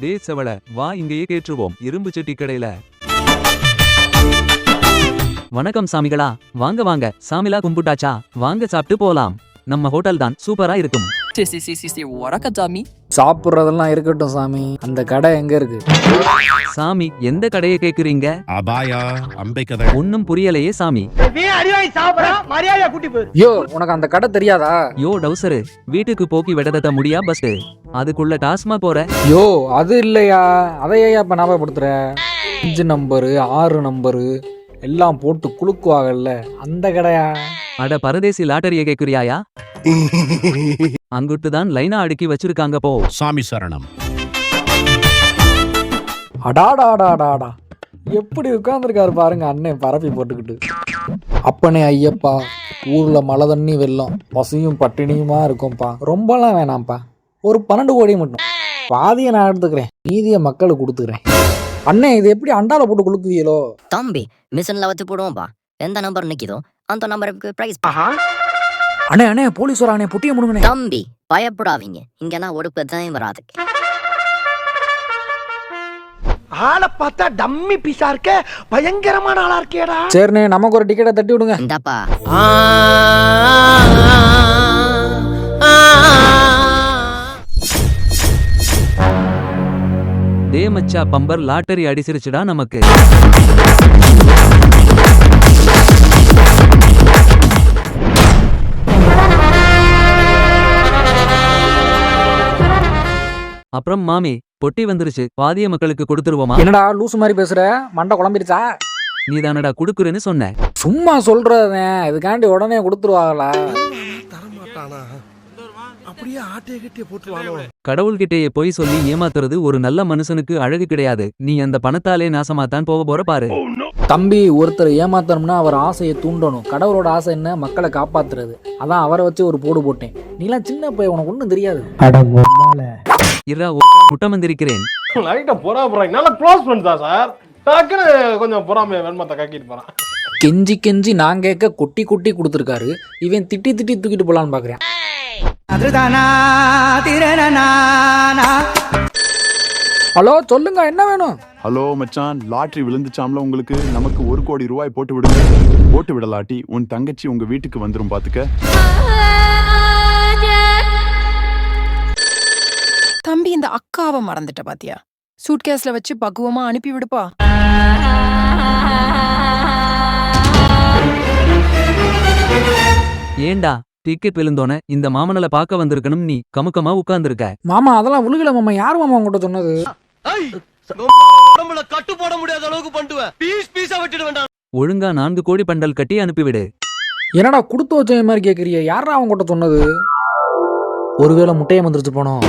டே செவல வா இங்கேயே கேட்டுருவோம் இரும்பு செட்டி கடையில. வணக்கம் சாமிகளா வாங்க வாங்க சாமிலா கும்பிட்டாச்சா வாங்க சாப்பிட்டு போலாம். நம்ம ஹோட்டல் தான் சூப்பரா இருக்கும். சி சி சி சி சி வணக்கம் சாமி சாப்பிட்றதெல்லாம் இருக்கட்டும் சாமி. அந்த கடை எங்க இருக்கு? சாமி எந்த கடையை கேக்குறீங்க? அபாயா அம்பைக்கதை ஒன்னும் புரியலையே சாமி. யோ உனக்கு அந்த கடை தெரியாதா? யோ டவுசரு வீட்டுக்கு போக்கி விடதத்த முடியா பஸ் அதுக்குள்ள டாஸ்மா போற? யோ அது இல்லையா? அதையா இப்ப ஞாபகப்படுத்துற? அஞ்சு நம்பரு ஆறு நம்பரு எல்லாம் போட்டு குலுக்குவாங்கல்ல அந்த கடையா? அட பரதேசி லாட்டரியை கேக்குறியாயா? அங்குட்டு தான் லைனா அடுக்கி வச்சிருக்காங்க போ. சாமி சரணம். அடாடாடாடாடா. எப்படி உட்கார்ந்துருக்காரு பாருங்க அண்ணன் பரப்பி போட்டுக்கிட்டு. அப்பனே ஐயப்பா ஊர்ல மழை தண்ணி வெள்ளம் பசியும் பட்டினியுமா இருக்கும்ப்பா ரொம்பலாம் வேணாம்ப்பா. ஒரு பன்னெண்டு கோடி மட்டும். பாதியை நான் எடுத்துக்கிறேன். மீதியை மக்களுக்கு கொடுத்துக்கிறேன். அண்ணே இது எப்படி அண்டால போட்டு குளுக்குவீங்களோ தம்பி மிஷின்ல வச்சு போடுவோம்பா. எந்த நம்பர் நிக்குதோ அந்த நம்பருக்கு பிரைஸ் அண்ணே அண்ணே போலீஸ் வரானே புட்டிய முடுங்கண்ணே தம்பி பயப்படாதீங்க. இங்கெல்லாம் ஒரு பிரச்சனையும் வராது ஆளை பார்த்தா டம்மி பீஸா இருக்க பயங்கரமான ஆளா இருக்கேடா. சரிண்ணே நமக்கு ஒரு டிக்கெட்டை தட்டி விடுங்க. இந்தாப்பா. டே மச்சா பம்பர் லாட்டரி அடிச்சிருச்சுடா நமக்கு. அப்புறம் மாமி பொட்டி வந்துருச்சு. பாதிய மக்களுக்கு கொடுத்துருவோமா? என்னடா லூசு மாதிரி பேசுற? மண்டை குழம்பிருச்சா? நீதானடா குடுக்குறேன்னு சொன்ன. சும்மா சொல்றதேன் இதுக்காண்டி உடனே கொடுத்துருவாங்களா? கடவுள்கிட்டயே போய் சொல்லி ஏமாத்துறது ஒரு நல்ல மனுஷனுக்கு அழகு கிடையாது. நீ அந்த பணத்தாலே நாசமாத்தான் போக போற பாரு. தம்பி ஒருத்தர் ஏமாத்தணும்னா அவர் ஆசையை தூண்டணும். கடவுளோட ஆசை என்ன? மக்களை காப்பாத்துறது. அதான் அவரை வச்சு ஒரு போடு போட்டேன். நீலாம் சின்ன பையன் உனக்கு ஒன்றும் தெரியாது. இரா முட்டை வந்திருக்கிறேன் லைட்டா பொறா போறாங்க நல்லா க்ளோஸ் பண்ணிட்டா சார் டக்குன்னு கொஞ்சம் பொறாமைய வெண்மத்தை கக்கிட்டு போறான். கெஞ்சி கெஞ்சி நான் கேட்க கொட்டி கொட்டி கொடுத்துருக்காரு. இவன் திட்டி திட்டி தூக்கிட்டு போலான்னு பாக்குறேன். ஹலோ சொல்லுங்க என்ன வேணும்? ஹலோ மச்சான் லாட்ரி விழுந்துச்சாம்ல உங்களுக்கு? நமக்கு ஒரு கோடி ரூபாய் போட்டு விடுங்க. போட்டு விடலாட்டி உன் தங்கச்சி உங்க வீட்டுக்கு வந்துரும் பாத்துக்க. தம்பி இந்த அக்காவை மறந்துட்ட பாத்தியா? சூட்கேஸ்ல வச்சு பக்குவமா அனுப்பி விடுப்பா. ஏண்டா டிக்கெட் விழுந்தோன இந்த மாமனல பார்க்க வந்திருக்கணும் நீ கமுக்கமா உட்கார்ந்திருக்க. மாமா அதெல்லாம் விழுகல மாமா. யார் மாமா உங்ககிட்ட சொன்னது? உடம்புல கட்டு போட முடியாத அளவுக்கு பண்ணுவேன் பீஸ் பீஸா விட்டுட்டு வேண்டாம். ஒழுங்கா நான்கு கோடி பண்டல் கட்டி அனுப்பிவிடு. என்னடா கொடுத்து வச்ச மாதிரி கேக்குறிய? யாரா அவங்ககிட்ட சொன்னது? ஒருவேளை முட்டையை வந்துருச்சு போனோம்.